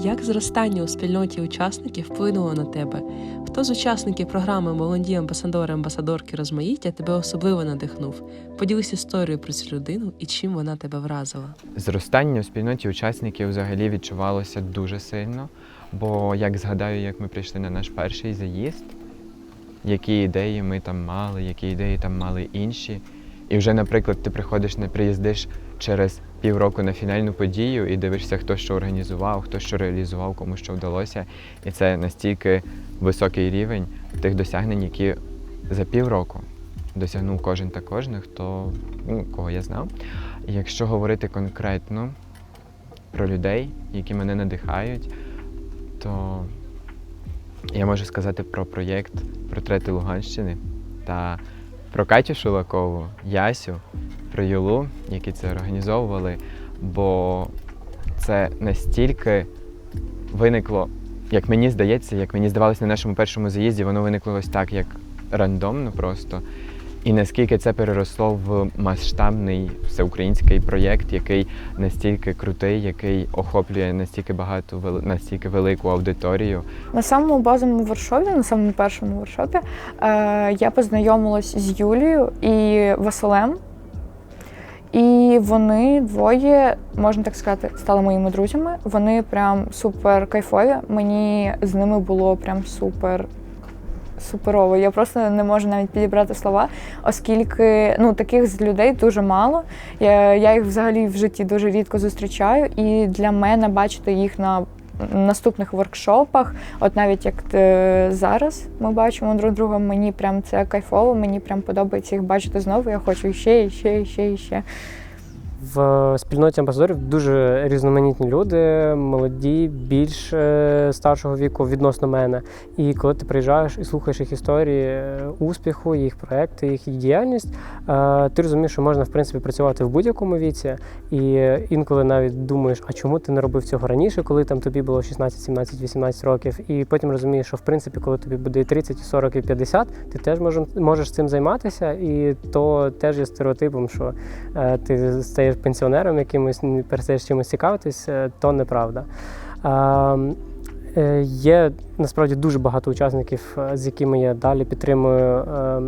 Як зростання у спільноті учасників вплинуло на тебе? Хто з учасників програми Молоді амбасадори амбасадорки розмаїття тебе особливо надихнув? Поділись історією про цю людину і чим вона тебе вразила. Зростання у спільноті учасників взагалі відчувалося дуже сильно. Бо як згадаю, як ми прийшли на наш перший заїзд, які ідеї ми там мали, які ідеї там мали інші. І вже, наприклад, ти приходиш не приїздиш через півроку на фінальну подію і дивишся, хто що організував, хто що реалізував, кому що вдалося. І це настільки високий рівень тих досягнень, які за півроку досягнув кожен та кожен, хто ну, кого я знав. І якщо говорити конкретно про людей, які мене надихають, то я можу сказати про проєкт Портрети Луганщини та про Катю Шулакову, Ясю, про Юлу, які це організовували, бо це настільки виникло, як мені здається, як мені здавалося на нашому першому заїзді, воно виникло ось так, як рандомно просто. І наскільки це переросло в масштабний всеукраїнський проєкт, який настільки крутий, який охоплює настільки багато настільки велику аудиторію. На самому базовому воркшопі, на самому першому воркшопі, е, я познайомилась з Юлією і Василем. І вони двоє, можна так сказати, стали моїми друзями. Вони прям супер кайфові. Мені з ними було прям супер. Суперово, я просто не можу навіть підібрати слова, оскільки ну таких людей дуже мало. Я, я їх взагалі в житті дуже рідко зустрічаю, і для мене бачити їх на наступних воркшопах, от навіть як е, зараз ми бачимо друг друга, мені прям це кайфово, мені прям подобається їх бачити знову. Я хочу іще, іще, іще, іще. В спільноті амбасадорів дуже різноманітні люди, молоді, більш е, старшого віку відносно мене. І коли ти приїжджаєш і слухаєш їх історії е, успіху, їх проекти, їх діяльність, е, ти розумієш, що можна в принципі працювати в будь-якому віці. І е, інколи навіть думаєш, а чому ти не робив цього раніше, коли там тобі було 16, 17, 18 років. І потім розумієш, що в принципі, коли тобі буде і 30, і 40, і 50, ти теж можеш, цим займатися, і то теж є стереотипом, що е, ти стаєш пенсіонером якимось, перестаєш чимось цікавитись, е, то неправда. Е, Є насправді дуже багато учасників, е, з якими я далі підтримую е,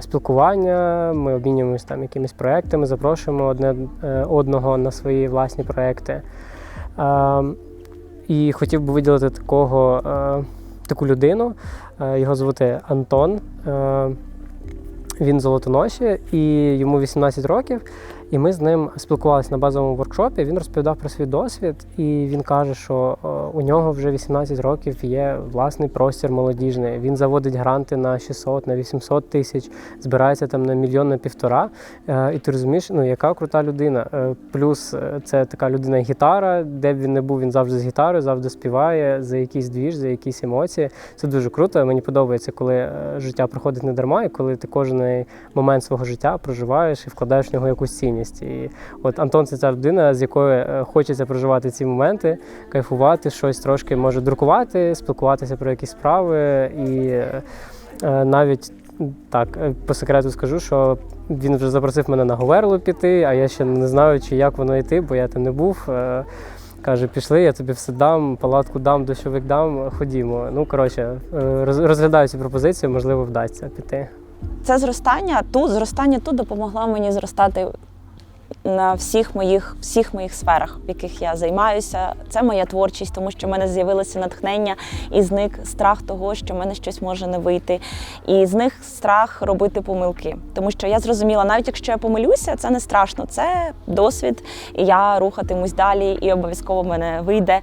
спілкування. Ми обмінюємося там якимись проектами, запрошуємо одне одного на свої власні проекти. І хотів би виділити такого, таку людину. Його звати Антон. Він золотоноші і йому 18 років. І ми з ним спілкувалися на базовому воркшопі. Він розповідав про свій досвід, і він каже, що е, у нього вже 18 років є власний простір молодіжний. Він заводить гранти на 600, на 800 тисяч, збирається там на мільйон на півтора. Е, І ти розумієш, ну яка крута людина. Е, Плюс це така людина гітара, де б він не був, він завжди з гітарою, завжди співає за якийсь двіж, за якісь емоції. Це дуже круто. Мені подобається, коли життя проходить не дарма, і коли ти кожен момент свого життя проживаєш і вкладаєш в нього якусь цінність. І от Антон це ця людина, з якою е, хочеться проживати ці моменти, кайфувати, щось трошки може друкувати, спілкуватися про якісь справи. І е, е, навіть так, по секрету скажу, що він вже запросив мене на Говерлу піти, а я ще не знаю, чи як воно йти, бо я там не був. Каже, пішли, я тобі все дам, палатку дам, дощовик дам, ходімо. Ну, коротше, розглядаю цю пропозицію, можливо, вдасться піти. Це зростання тут, зростання тут допомогло мені зростати на всіх моїх, всіх моїх сферах, в яких я займаюся. Це моя творчість, тому що в мене з'явилося натхнення і зник страх того, що в мене щось може не вийти. І з них страх робити помилки. Тому що я зрозуміла, навіть якщо я помилюся, це не страшно, це досвід, і я рухатимусь далі, і обов'язково в мене вийде.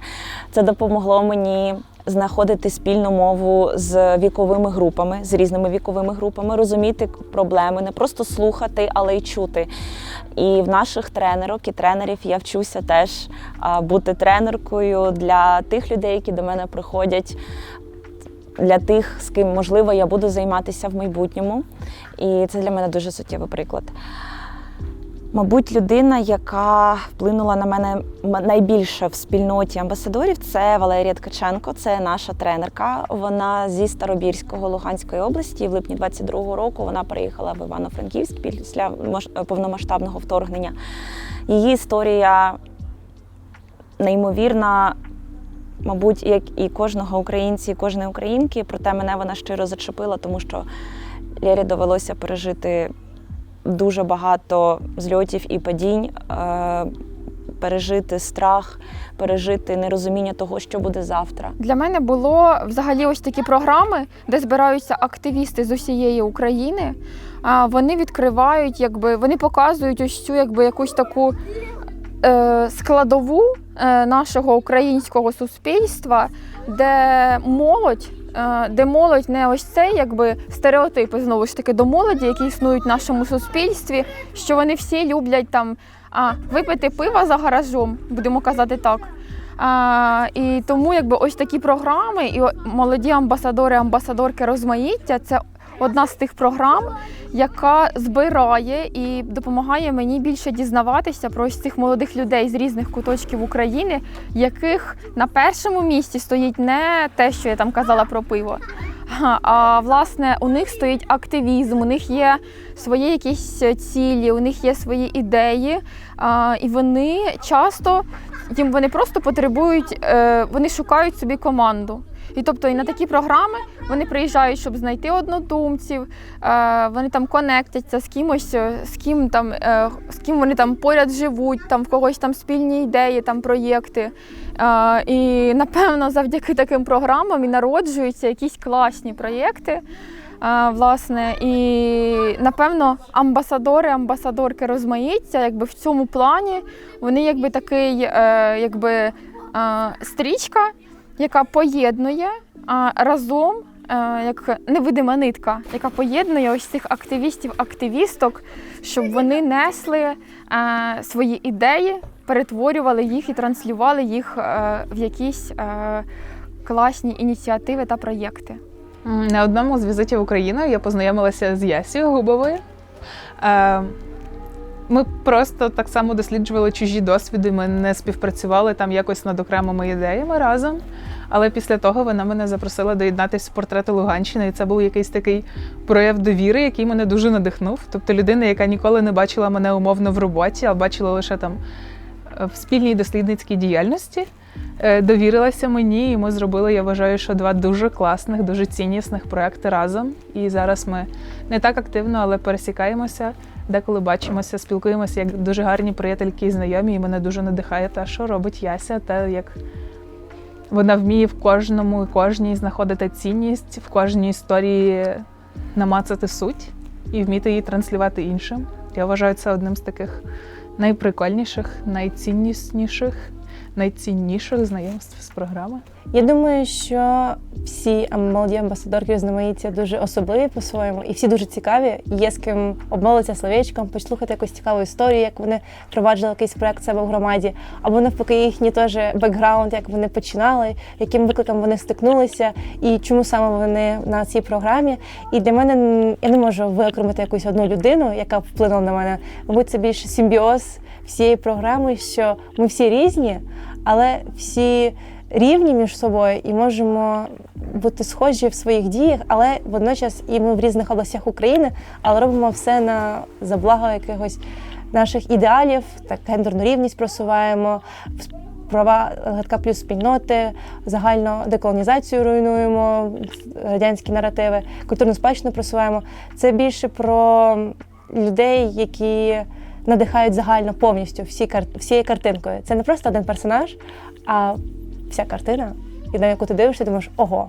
Це допомогло мені знаходити спільну мову з віковими групами, з різними віковими групами, розуміти проблеми, не просто слухати, але й чути. І в наших тренерок і тренерів я вчуся теж бути тренеркою для тих людей, які до мене приходять. Для тих, з ким можливо я буду займатися в майбутньому, і це для мене дуже суттєвий приклад. Мабуть, людина, яка вплинула на мене найбільше в спільноті амбасадорів, це Валерія Ткаченко, це наша тренерка. Вона зі Старобірського Луганської області. В липні 22-го року вона приїхала в Івано-Франківськ після повномасштабного вторгнення. Її історія неймовірна мабуть, як і кожного українця, і кожної українки, проте мене вона щиро зачепила, тому що Лєрі довелося пережити дуже багато зльотів і падінь, е, пережити страх, пережити нерозуміння того, що буде завтра. Для мене було взагалі ось такі програми, де збираються активісти з усієї України. Вони відкривають, якби вони показують ось цю якби якусь таку е, складову нашого українського суспільства, де молодь. е, Де молодь не ось цей, якби стереотипи знову ж таки до молоді, які існують в нашому суспільстві, що вони всі люблять там а, випити пива за гаражом, будемо казати так. А, і тому якби ось такі програми і молоді амбасадори, амбасадорки розмаїття це одна з тих програм, яка збирає і допомагає мені більше дізнаватися про ось цих молодих людей з різних куточків України, яких на першому місці стоїть не те, що я там казала про пиво. А, власне у них стоїть активізм, у них є свої якісь цілі, у них є свої ідеї, і вони часто їм вони просто потребують, е, вони шукають собі команду. І тобто і на такі програми вони приїжджають, щоб знайти однодумців, е, вони там конектяться з кимось, е, з ким там, е, з ким вони там поряд живуть, там в когось там спільні ідеї, там проєкти. І напевно завдяки таким програмам і народжуються якісь класні проєкти. Власне, і напевно амбасадори, амбасадорки розмаїться, якби в цьому плані вони якби такий, якби стрічка, яка поєднує разом, е, як невидима нитка, яка поєднує ось цих активістів, активісток, щоб вони несли е, свої ідеї, перетворювали їх і транслювали їх е, в якісь класні ініціативи та проєкти. На одному з візитів в Україну я познайомилася з Ясією Губовою. Ми просто так само досліджували чужі досвіди. Ми не співпрацювали там якось над окремими ідеями разом. Але після того вона мене запросила доєднатися в портрети Луганщини, і це був якийсь такий прояв довіри, який мене дуже надихнув. Тобто людина, яка ніколи не бачила мене умовно в роботі, а бачила лише там е, в спільній дослідницькій діяльності, е, довірилася мені, і ми зробили, я вважаю, що два дуже класних, дуже ціннісних проекти разом. І зараз ми не так активно, але пересікаємося, деколи бачимося, спілкуємося як дуже гарні приятельки і знайомі. І мене дуже надихає те, що робить Яся, те, як вона вміє в кожному і кожній знаходити цінність, в кожній історії намацати суть і вміти її транслювати іншим. Я вважаю це одним з таких найприкольніших, найціннісніших, найцінніших знайомств з програми. Я думаю, що всі молоді амбасадорки знамениті дуже особливі по-своєму, і всі дуже цікаві. Є з ким обмовитися словечком, послухати якусь цікаву історію, як вони впроваджували якийсь проект себе в громаді, або навпаки, їхній теж бекграунд, як вони починали, яким викликом вони стикнулися, і чому саме вони на цій програмі. І для мене я не можу виокремити якусь одну людину, яка вплинула на мене. Мабуть, це більше симбіоз всієї програми, що ми всі різні, але всі рівні між собою і можемо бути схожі в своїх діях, але водночас і ми в різних областях України, але робимо все на за благо якихось наших ідеалів, так гендерну рівність просуваємо. Права ЛГБТК плюс спільноти, загальну деколонізацію руйнуємо, радянські наративи, культурну спадщину просуваємо. Це більше про людей, які надихають загально повністю всі кар... всією картинкою. Це не просто один персонаж, а вся картина, і на яку ти дивишся, думаєш, ого,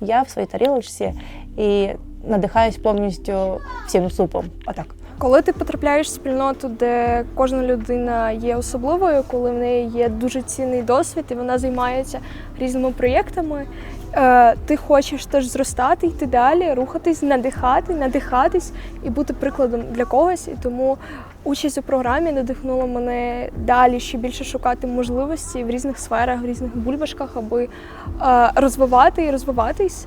я в своїй тарілочці і надихаюсь повністю всім супом. Отак. Коли ти потрапляєш в спільноту, де кожна людина є особливою, коли в неї є дуже цінний досвід, і вона займається різними проєктами, е, ти хочеш теж зростати, йти далі, рухатись, надихати, надихатись і бути прикладом для когось. І тому участь у програмі надихнула мене далі ще більше шукати можливості в різних сферах, в різних бульбашках, аби е, розвивати і розвиватись.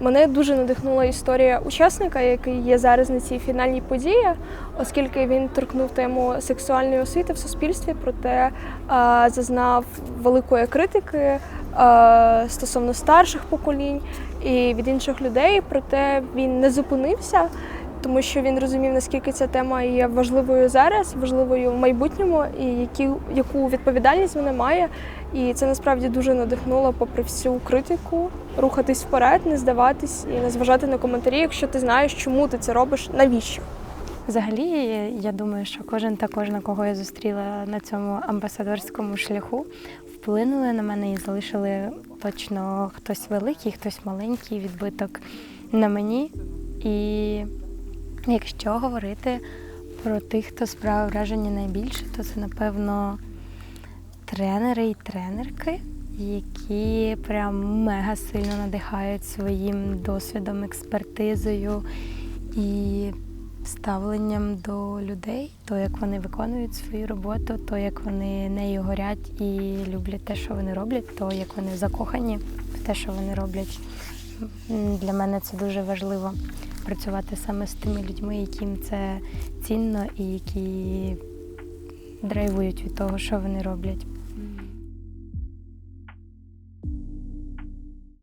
Мене дуже надихнула історія учасника, який є зараз на цій фінальній події, оскільки він торкнув тему сексуальної освіти в суспільстві, проте е, зазнав великої критики е, стосовно старших поколінь і від інших людей. Проте він не зупинився, тому що він розумів, наскільки ця тема є важливою зараз, важливою в майбутньому, і які, яку відповідальність вона має. І це насправді дуже надихнуло, попри всю критику, рухатись вперед, не здаватись і не зважати на коментарі, якщо ти знаєш, чому ти це робиш, навіщо. Взагалі, я думаю, що кожен та кожна, кого я зустріла на цьому амбасадорському шляху, вплинули на мене і залишили точно хтось великий, хтось маленький відбиток на мені. І якщо говорити про тих, хто справив враження найбільше, то це, напевно, тренери і тренерки, які прям мега сильно надихають своїм досвідом, експертизою і ставленням до людей, то як вони виконують свою роботу, то як вони нею горять і люблять те, що вони роблять, то як вони закохані в те, що вони роблять. Для мене це дуже важливо працювати саме з тими людьми, яким це цінно і які драйвують від того, що вони роблять.